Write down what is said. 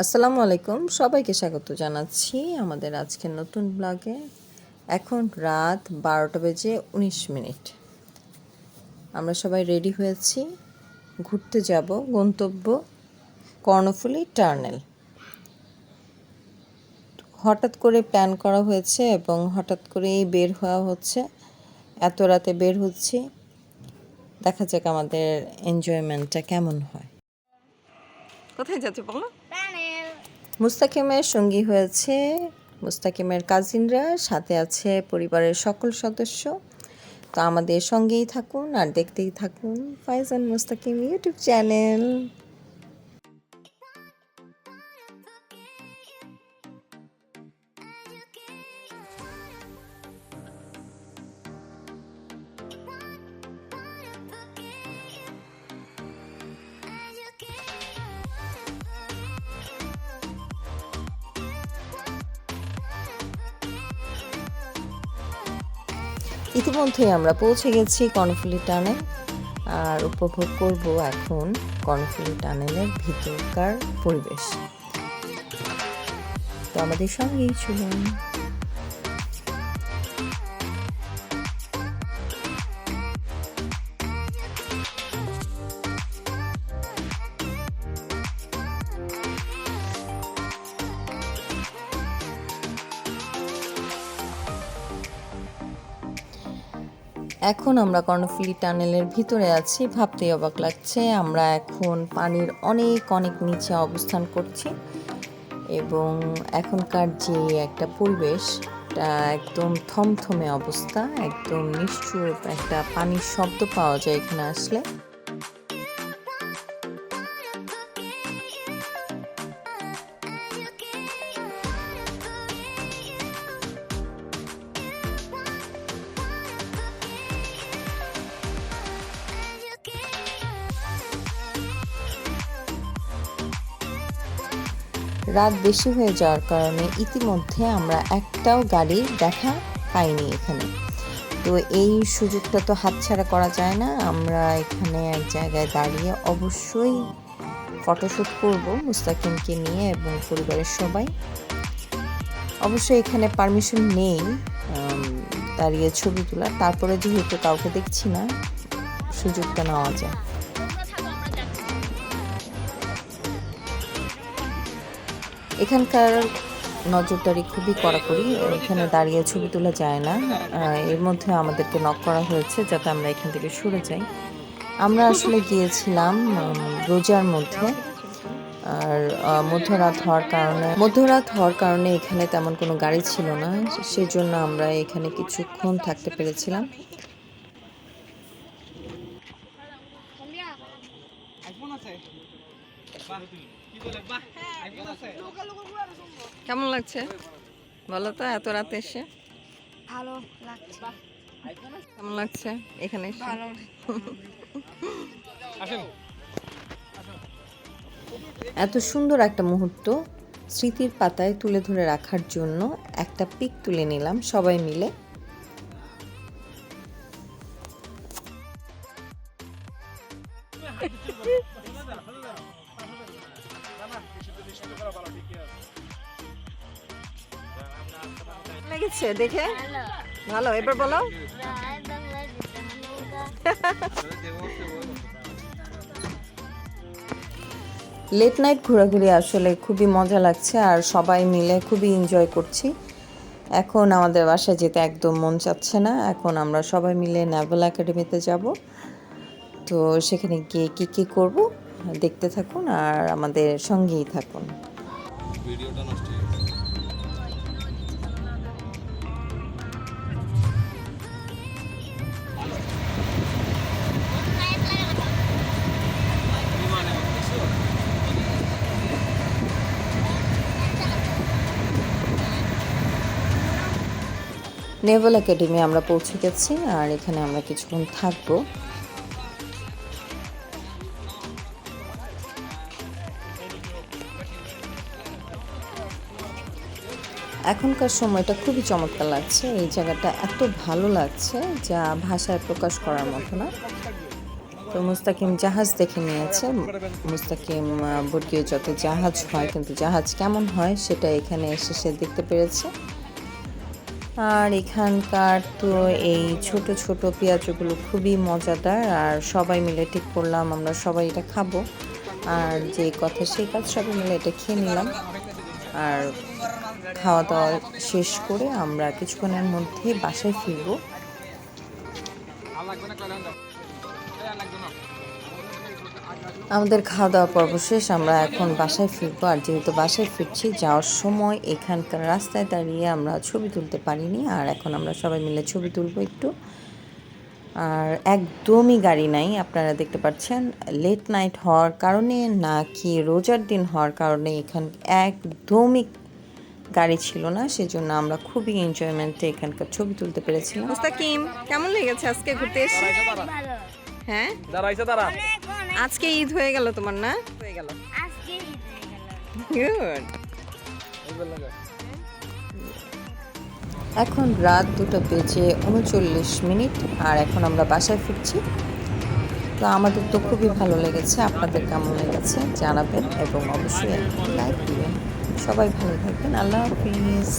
আসসালামু আলাইকুম। সবাইকে স্বাগত জানাচ্ছি আমাদের আজকের নতুন ব্লগে। এখন রাত বারোটা বেজে উনিশ মিনিট। আমরা সবাই রেডি হয়েছি। ঘুরতে যাব গন্তব্য কর্ণফুলি টার্নেল। হঠাৎ করে প্ল্যান করা হয়েছে এবং হঠাৎ করেই বের হওয়া হচ্ছে। এত রাতে বের হচ্ছি। দেখা যাক আমাদের এনজয়মেন্টটা কেমন হয়। কোথায় যাচ্ছে বলো? মুস্তাকিমের সঙ্গী হয়েছে মুস্তাকিমের কাজিনরা সাথে আছে পরিবারের সকল সদস্য। তো আমাদের সঙ্গেই থাকুন আর দেখতেই থাকুন ফাইজান মুস্তাকিম ইউটিউব চ্যানেল। ইতিমধ্যে আমরা পৌঁছে গেছি কর্ণফুলি টানেল। আর উপভোগ করব এখন কর্ণফুলি টানেলের ভিতরকার পরিবেশ। তো আমাদের সঙ্গেই ছিলেন এখন আমরা কর্ণফুলি টানেলের ভিতরে আছি। ভাবতেই অবাক লাগছে, আমরা এখন পানির অনেক অনেক নিচে অবস্থান করছি এবং এখনকার যে একটা পরিবেশ একদম থমথমে অবস্থা, একদম নিশ্চুপ একটা পানির শব্দ পাওয়া যায় এখানে আসলে। রাত বেশি হয়ে যাওয়ার কারণে ইতিমধ্যে আমরা একটাও গাড়ি দেখা পাইনি এখানে। তো এই সুযোগটা তো হাতছাড়া করা যায় না। আমরা এখানে এক জায়গায় দাঁড়িয়ে অবশ্যই ফটোশ্যুট করব মুস্তাকিমকে নিয়ে এবং পরিবারের সবাই। অবশ্যই এখানে পারমিশন নেই দাঁড়িয়ে ছবি তোলা তারপরে যেহেতু কাউকে দেখছি না, সুযোগটা নেওয়া যায়। এখানকার নজরদারি খুবই কড়াকড়ি, এখানে দাঁড়িয়ে ছবি তোলা যায় না। এর মধ্যে আমাদেরকে নক করা হয়েছে যাতে আমরা এখান থেকে সরে যাই। আমরা আসলে গিয়েছিলাম রোজার মধ্যে। আর মধ্যরাত হওয়ার কারণে, মধ্যরাত হওয়ার কারণে এখানে তেমন কোনো গাড়ি ছিল না। সেজন্য আমরা এখানে কিছুক্ষণ থাকতে পেরেছিলাম। কেমন লাগছে? বলো তো এত রাতে এসে? ভালো লাগছে। কেমন লাগছে এখানে এসে? ভালো। এত সুন্দর একটা মুহূর্ত স্মৃতির পাতায় তুলে ধরে রাখার জন্য একটা পিক তুলে নিলাম সবাই মিলে। লেগেছে দেখে? ভালো এবার বলো। লেট নাইট ঘোরাঘুরি আসলে খুবই মজা লাগছে আর সবাই মিলে খুবই এনজয় করছি। এখন আমাদের বাসায় যেতে একদম মন চাচ্ছে না এখন আমরা সবাই মিলে ন্যাভেল একাডেমিতে যাব। তো সেখানে গিয়ে কী কী করব দেখতে থাকুন আর আমাদের সঙ্গেই থাকুন। ভিডিওটা নষ্ট নেভাল একাডেমি আমরা পৌঁছে গেছি, আর এখানে আমরা কিছুক্ষণ থাকব। এখনকার সময়টা খুবই চমৎকার লাগছে। এই জায়গাটা এত ভালো লাগছে যা ভাষায় প্রকাশ করার মতো না। তো মুস্তাকিম জাহাজ দেখে নিয়েছে। মুস্তাকিম বর্গীয় যত জাহাজ হয়, কিন্তু জাহাজ কেমন হয় সেটা এখানে এসে সে দেখতে পেরেছে। আর এখানকার তো এই ছোট ছোট পেঁয়াজগুলো খুবই মজাদার, আর সবাই মিলে ঠিক করলাম আমরা সবাই এটা খাব। আর যে কথা সেই কাজ সবাই মিলে এটা খেয়ে নিলাম। আর খাওয়া দাওয়া শেষ করে আমরা কিছুক্ষণের মধ্যে বাসায় ফিরবো। আমাদের খাওয়া দাওয়া পর্ব শেষ আমরা এখন বাসায় ফিরবো। আর যেহেতু বাসায় ফিরছি যাওয়ার সময় এখানকার রাস্তায় দাঁড়িয়ে আমরা ছবি তুলতে পারিনি আর এখন আমরা সবাই মিলে ছবি তুলবো একটু। আর একদমই গাড়ি নাই আপনারা দেখতে পাচ্ছেন। লেট নাইট হওয়ার কারণে নাকি রোজার দিন হওয়ার কারণে এখান একদমই গাড়ি ছিল না সেজন্য আমরা খুবই এনজয়মেন্টে এখানকার ছবি তুলতে পেরেছিলাম। মুস্তাকিম কেমন লেগেছে আজকে ঘুরতে এসে? হ্যাঁ? দাঁড়াইছে দাঁড়া। আজকে ঈদ হয়ে গেল তোমার না? হয়ে গেল। আজকে ঈদ হয়ে গেল। গুড এখন রাত দুটো বেজে উনচল্লিশ মিনিট আর এখন আমরা বাসায় ফিরছি। তো আমাদের তো খুবই ভালো লেগেছে আপনাদের কেমন লেগেছে জানাবেন এবং অবশ্যই লাইক দিবেন। সবাই ভালো থাকবেন আল্লাহ হাফিজ।